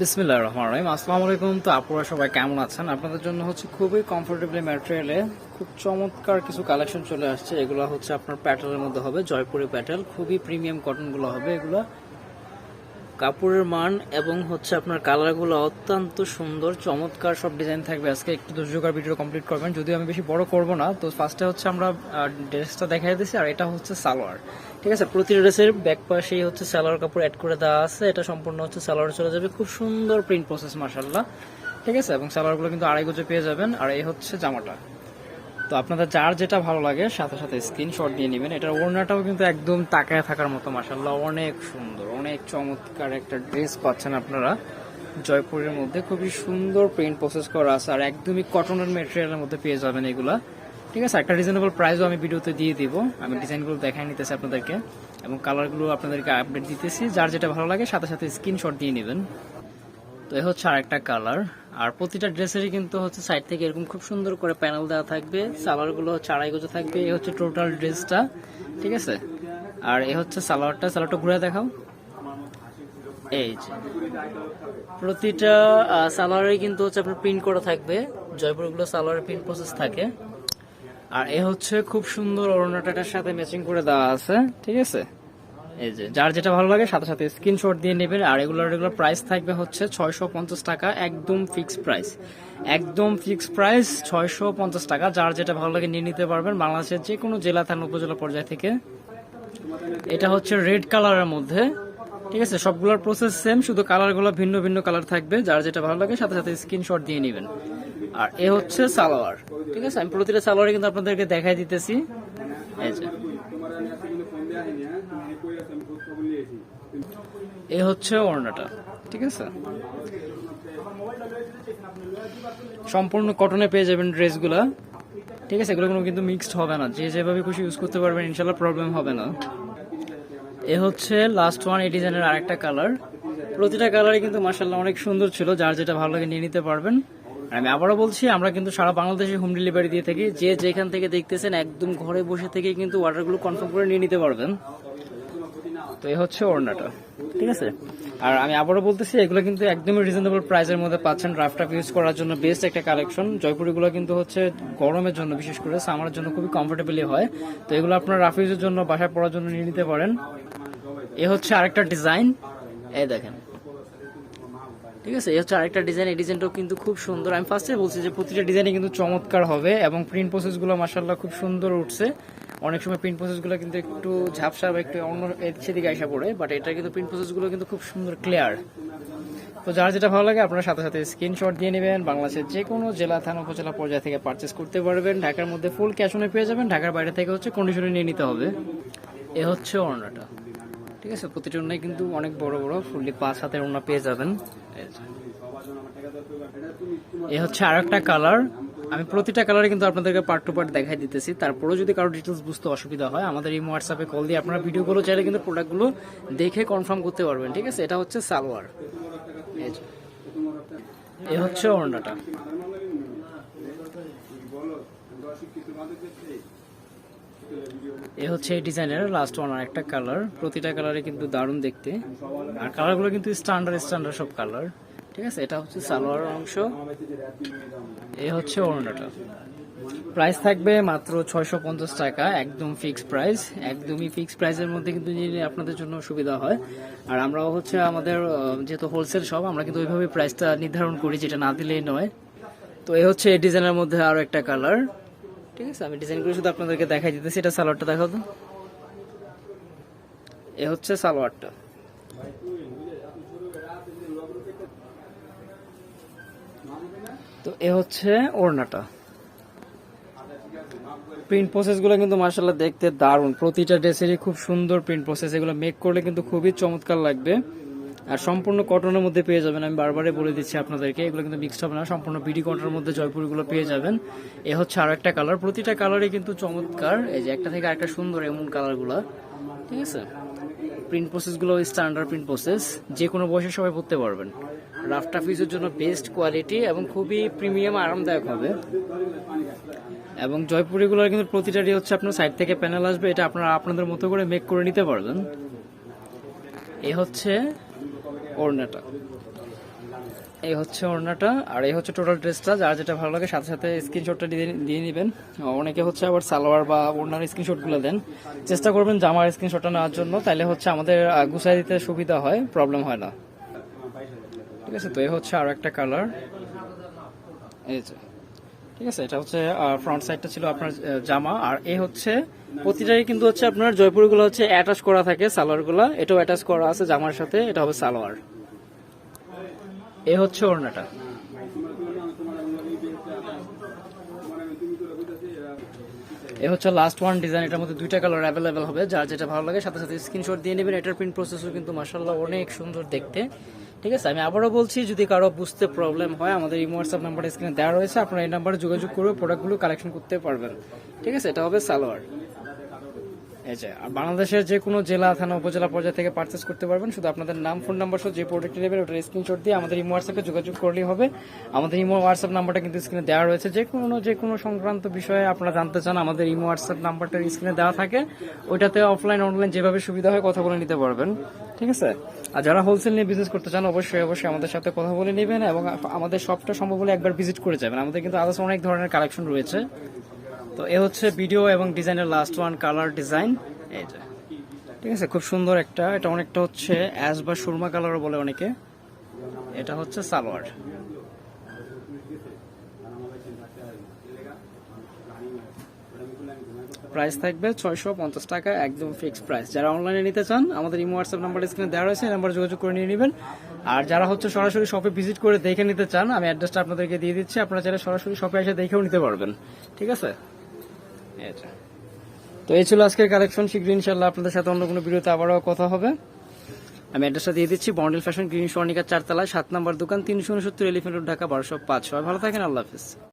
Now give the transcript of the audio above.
বিসমিল্লাহ রহমান রহিম। আসসালামু আলাইকুম। তো আপুরা সবাই কেমন আছেন? আপনাদের জন্য হচ্ছে খুবই কমফোর্টেবলি ম্যাটেরিয়ালে খুব চমৎকার কিছু কালেকশন চলে আসছে। এগুলো হচ্ছে আপনার প্যাটেলের মধ্যে হবে, জয়পুরি প্যাটেল। খুবই প্রিমিয়াম কটনগুলো হবে। এগুলো কাপড়ের মান এবং হচ্ছে আপনার কালারগুলো অত্যন্ত সুন্দর, চমৎকার সব ডিজাইন থাকবে। আজকে একটু ধৈর্যকার ভিডিও কমপ্লিট করবেন। যদিও আমি বেশি বড় করব না, তো ফার্স্টে হচ্ছে আমরা ড্রেসটা দেখাই দিচ্ছি আর এটা হচ্ছে সালোয়ার। ঠিক আছে? প্রতি ড্রেসের ব্যাক পাশেই হচ্ছে সালোয়ার কাপড় অ্যাড করে দেওয়া আছে। এটা সম্পূর্ণ হচ্ছে সালোয়ার চলে যাবে। খুব সুন্দর প্রিন্ট প্রসেস মার্শাল্লাহ ঠিক আছে? এবং সালোয়ারগুলো কিন্তু আড়াই গজে পেয়ে যাবেন। আর এই হচ্ছে জামাটা। তো আপনাদের যার যেটা ভালো লাগে, সাথে সাথে স্ক্রিনশট দিয়ে নেবেন। এটার ওড়নাটাও কিন্তু একদম তাকায় থাকার মতো মাসাল্লাহ অনেক সুন্দর, অনেক চমৎকার একটা ড্রেস পাচ্ছেন আপনারা। জয়পুরের মধ্যে খুবই সুন্দর প্রিন্ট প্রসেস করা আছে, আর একদমই কটনের মেটেরিয়ালের মধ্যে পেয়ে যাবেন এগুলা। ঠিক আছে, একটা রিজনেবল প্রাইসও আমি ভিডিওতে দিয়ে দিব। আমি ডিজাইনগুলো দেখাই নিতেছি আপনাদেরকে, এবং কালারগুলো আপনাদেরকে আপডেট দিতেছি। যার যেটা ভালো লাগে, সাথে সাথে স্ক্রিনশট দিয়ে নেবেন। এই হচ্ছে আরেকটা কালার আর প্রতিটা ড্রেসেরই কিন্তু হচ্ছে সাইড থেকে এরকম খুব সুন্দর করে প্যানেল দেওয়া থাকবে। সালোয়ারগুলো হচ্ছে আড়াই গজে থাকবে। এ হচ্ছে টোটাল ড্রেসটা ঠিক আছে? আর এ হচ্ছে সালোয়ারটা সালোয়ারটা ঘুরে দেখাও। এই যে। প্রতিটা সালোয়ারে কিন্তু হচ্ছে আপনার প্রিন্ট করা থাকবে। জয়পুরগুলো সালোয়ারের প্রিন্ট প্রসেস থাকে। আর এ হচ্ছে খুব সুন্দর অরুণাটাটার সাথে ম্যাচিং করে দেওয়া আছে, ঠিক আছে? এই যে, যার যেটা ভালো লাগে সাথে সাথে স্ক্রিনশট দিয়ে নেবেন। আর এগুলোর রেগুলার প্রাইস থাকবে হচ্ছে ছয়শো পঞ্চাশ টাকা, একদম ফিক্সড প্রাইস একদম ফিক্সড প্রাইস ছয়শো পঞ্চাশ টাকা। যার যেটা ভালো লাগে নিয়ে নিতে পারবেন বাংলাদেশের যে কোনো জেলা, থানা, উপজেলা পর্যায় থেকে। এটা হচ্ছে রেড কালারের মধ্যে। ঠিক আছে, সবগুলোর প্রসেস সেম শুধু কালারগুলো ভিন্ন ভিন্ন কালার থাকবে। যার যেটা ভালো লাগে সাথে সাথে স্ক্রিনশট দিয়ে নেবেন। আর এ হচ্ছে সালোয়ার। ঠিক আছে, আমি প্রতিটা সালোয়ারে কিন্তু আপনাদেরকে দেখাই দিতেছি। এই যে এ হচ্ছে ওড়নাটা, ঠিক আছে? সম্পূর্ণ কটনে পেয়ে যাবেন ড্রেসগুলা, ঠিক আছে? এগুলো কোনো কিন্তু মিক্সড হবে না। যে যেভাবে খুশি ইউজ করতে পারবেন ইনশাল্লাহ প্রবলেম হবে না। এ হচ্ছে লাস্ট ওয়ান এই ডিজাইনের আরেকটা কালার প্রতিটা কালারই কিন্তু মার্শাল্লাহ অনেক সুন্দর ছিল, যার যেটা ভালো লাগে নিয়ে নিতে পারবেন। আর আমি আবারও বলছি, আমরা কিন্তু সারা বাংলাদেশে হোম ডেলিভারি দিয়ে থাকি। যে যেখান থেকে দেখতেছেন, একদম ঘরে বসে থেকে কিন্তু অর্ডারগুলো কনফার্ম করে নিয়ে নিতে পারবেন। তো এই হচ্ছে ওড়নাটা। ঠিক আছে? আর আমি আবারও বলতেছি এগুলো কিন্তু একদমই রিজনেবল প্রাইসের মধ্যে পাচ্ছেন রাফটাপ ইউজ করার জন্য বেস্ট একটা কালেকশন জয়পুরিগুলো কিন্তু হচ্ছে গরমের জন্য বিশেষ করে সামারের জন্য খুবই কমফোর্টেবলি হয়। তো এগুলো আপনার রাফ ইউজের জন্য বাসায় পড়ার জন্য নিয়ে নিতে পারেন। এ হচ্ছে আরেকটা ডিজাইন এই দেখেন। ঠিক আছে? এই হচ্ছে আরেকটা ডিজাইন এই ডিজাইনটাও কিন্তু খুব সুন্দর। আমি ফার্স্টে বলছি যে প্রতিটা ডিজাইনে কিন্তু চমৎকার হবে এবং প্রিন্ট প্রসেসগুলো মাসাল্লাহ খুব সুন্দর উঠছে। অনেক সময় প্রিন্ট প্রসেসগুলো কিন্তু একটু ঝাপসা বা একটু অন্য সেদিকে আসা পড়ে বাট এটা কিন্তু প্রিন্ট প্রসেসগুলো কিন্তু খুব সুন্দর ক্লিয়ার তো যার যেটা ভালো লাগে আপনারা সাথে সাথে স্ক্রিনশট দিয়ে নেবেন, বাংলাদেশের যে কোনো জেলা, থানা, উপজেলা পর্যায় থেকে পারচেস করতে পারবেন। ঢাকার মধ্যে ফুল ক্যাশ অনে পেয়ে যাবেন, ঢাকার বাইরে থেকে হচ্ছে কন্ডিশনে নিয়ে নিতে হবে। এ হচ্ছে ওড়নাটা। ঠিক আছে? প্রতিটি ওড়নায় কিন্তু অনেক বড় বড় ফুললি পাঁচ হাতের ওড়না পেয়ে যাবেন। এ হচ্ছে আর একটা কালার আমি প্রতিটা কালারে কিন্তু আপনাদেরকে পার্ট টু পার্ট দেখাই দিতেছি। তারপরেও যদি কারও ডিটেলস বুঝতে অসুবিধা হয়, আমাদের এই হোয়াটসঅ্যাপে কল দিয়ে আপনারা ভিডিওগুলো চাইলে কিন্তু প্রোডাক্টগুলো দেখে কনফার্ম করতে পারবেন, ঠিক আছে? এটা হচ্ছে সালোয়ার। এ হচ্ছে ওড়নাটা। এ হচ্ছে এই ডিজাইনের লাস্ট ওয়ান একটা কালার প্রতিটা কালারে কিন্তু দারুণ দেখতে। আর কালারগুলো কিন্তু স্ট্যান্ডার্ড স্ট্যান্ডার্ড সব কালার ঠিক আছে? এটা হচ্ছে সালোয়ার অংশ। এ হচ্ছে ওড়নাটা। প্রাইস থাকবে মাত্র ছয়শো পঞ্চাশ টাকা, একদম ফিক্সড প্রাইস একদমই ফিক্সড প্রাইসের মধ্যে কিন্তু নিলে আপনাদের জন্য সুবিধা হয়। আর আমরাও হচ্ছে আমাদের যেহেতু হোলসেল সব আমরা কিন্তু ওইভাবে প্রাইসটা নির্ধারণ করি, যেটা না দিলেই নয়। তো এ হচ্ছে এই ডিজাইনের মধ্যে আরও একটা কালার ঠিক আছে? আমি ডিজাইন করে শুধু আপনাদেরকে দেখাই দিতেছি, এটা সালোয়ারটা দেখাও তো। এ হচ্ছে সালোয়ারটা। তো এ হচ্ছে ওড়নাটা। প্রিন্ট প্রসেসগুলো কিন্তু মার্শাল্লাহ দেখতে দারুণ। প্রতিটা ড্রেসেরই খুব সুন্দর প্রিন্ট প্রসেস এগুলো মেক করলে কিন্তু খুবই চমৎকার লাগবে। আর সম্পূর্ণ কটনের মধ্যে পেয়ে যাবেন, আমি বারবারই বলে দিচ্ছি আপনাদেরকে, এগুলো কিন্তু মিক্সড হবে না, সম্পূর্ণ বিডি কটনের মধ্যে জয়পুরগুলো পেয়ে যাবেন। এ হচ্ছে আর একটা কালার প্রতিটা কালারই কিন্তু চমৎকার। এই যে একটা থেকে আরেকটা সুন্দর এমন কালারগুলো ঠিক আছে? প্রিন্ট প্রসেসগুলো স্ট্যান্ডার্ড প্রিন্ট প্রসেস যে কোনো বয়সে সবাই পড়তে পারবেন। রাফটা ফিজের জন্য বেস্ট কোয়ালিটি এবং খুবই প্রিমিয়াম আরামদায়ক হবে। এবং জয়পুরিগুলোর কিন্তু প্রতিটারই হচ্ছে আপনার সাইড থেকে প্যানেল আসবে, এটা আপনারা আপনাদের মতো করে মেক করে নিতে পারবেন। এ হচ্ছে ওড়নাটা। এই হচ্ছে ওড়নাটা, আর এই হচ্ছে টোটাল ড্রেসটা যার যেটা ভালো লাগে সাথে সাথে স্ক্রিনশটটা দিয়ে নেবেন। অনেকে হচ্ছে আবার সালোয়ার বা ওড়নার স্ক্রিনশটগুলো দেন। চেষ্টা করবেন জামার স্ক্রিনশটটা নেওয়ার জন্য, তাইলে হচ্ছে আমাদের গুছাই দিতে সুবিধা হয় প্রবলেম হয় না। ঠিক আছে, তো এই হচ্ছে আরও একটা কালার এই যে, ঠিক আছে, এটা হচ্ছে ফ্রন্ট সাইডটা ছিল আপনার জামা, আর এই হচ্ছে, প্রতিটাই কিন্তু হচ্ছে আপনার জয়পুরগুলো হচ্ছে অ্যাটাচ করা থাকে, সালোয়ারগুলো। এটাও অ্যাটাচ করা আছে জামার সাথে, এটা হবে সালোয়ার। এ হচ্ছে ওড়নাটা। এ হচ্ছে লাস্ট ওয়ান ডিজাইন এটার মধ্যে দুইটা কালার অ্যাভেলেবেল হবে। যার যেটা ভালো লাগে, সাথে সাথে স্ক্রিনশট দিয়ে নেবেন। এটার প্রিন্ট প্রসেসও কিন্তু মাসাল্লাহ অনেক সুন্দর দেখতে। ঠিক আছে? আমি আবারও বলছি, যদি কারও বুঝতে প্রবলেম হয়, আমাদের এই হোয়াটসঅ্যাপ নাম্বার স্ক্রিনে দেওয়া রয়েছে, আপনারা এই নাম্বারে যোগাযোগ করে প্রোডাক্টগুলো কালেকশন করতে পারবেন। ঠিক আছে? এটা হবে সালোয়ার। এই যে বাংলাদেশের যে কোনো জেলা, থানা, উপজেলা পর্যায়ে থেকে পারচেস করতে পারবেন। শুধু আপনাদের নাম ফোন নাম্বার সহ যে প্রোডাক্ট নেবেন, ওটার স্ক্রিনশট দিয়ে আমাদের ইমো হোয়াটসঅ্যাপে যোগাযোগ করলেই হবে। আমাদের ইমো হোয়াটসঅ্যাপ নাম্বারটা কিন্তু স্ক্রিনে দেওয়া রয়েছে। যে কোনো যে কোনো সংক্রান্ত বিষয়ে আপনারা জানতে চান, আমাদের ইমো হোয়াটসঅ্যাপ নাম্বারটা স্ক্রিনে দেওয়া থাকে। ওইটাতে অফলাইন অনলাইন যেভাবে সুবিধা হয় কথা বলে নিতে পারবেন। ঠিক আছে? আর যারা হোলসেল নিয়ে বিজনেস করতে চান, অবশ্যই অবশ্যই আমাদের সাথে কথা বলে নেবেন এবং আমাদের শপটা সম্ভব হলে একবার ভিজিট করে যাবেন। আমাদের কিন্তু আদার্স অনেক ধরনের কালেকশন রয়েছে। তো এ হচ্ছে ভিডিও এবং ডিজাইনের লাস্ট ওয়ান কালার ডিজাইন এই যে। ঠিক আছে, খুব সুন্দর একটা, এটা অনেকটা হচ্ছে অ্যাশ বা সুরমা কালারও বলে অনেকে। এটা হচ্ছে সালোয়ার। প্রাইস থাকবে ছয়শো পঞ্চাশ টাকা, একদম ফিক্স প্রাইস যারা অনলাইনে নিতে চান, আমাদের ইমো হোয়াটসঅ্যাপ নাম্বার স্ক্রিনে দেওয়া রয়েছে নাম্বার যোগাযোগ করে নিয়ে নেবেন। আর যারা হচ্ছে সরাসরি শপে ভিজিট করে দেখে নিতে চান, আমি অ্যাড্রেসটা আপনাদেরকে দিয়ে দিচ্ছি, আপনারা যারা সরাসরি শপে এসে দেখেও নিতে পারবেন। ঠিক আছে? এটা। তো এই ছিল আজকের কালেকশন শীঘ্র ইনশাল্লাহ আপনাদের সাথে অন্য কোনো ভিডিওতে আবারও কথা হবে। আমি অ্যাড্রেসটা দিয়ে দিচ্ছি। বন্ডেল ফ্যাশন গ্রিন সর্ণিকার চারতলায়, সাত নম্বর দোকান, তিনশো উনসত্তর এলিফেন্ট রোড ঢাকা, বারোশো পাঁচ। সবাই ভালো থাকেন। আল্লাহ হাফিজ।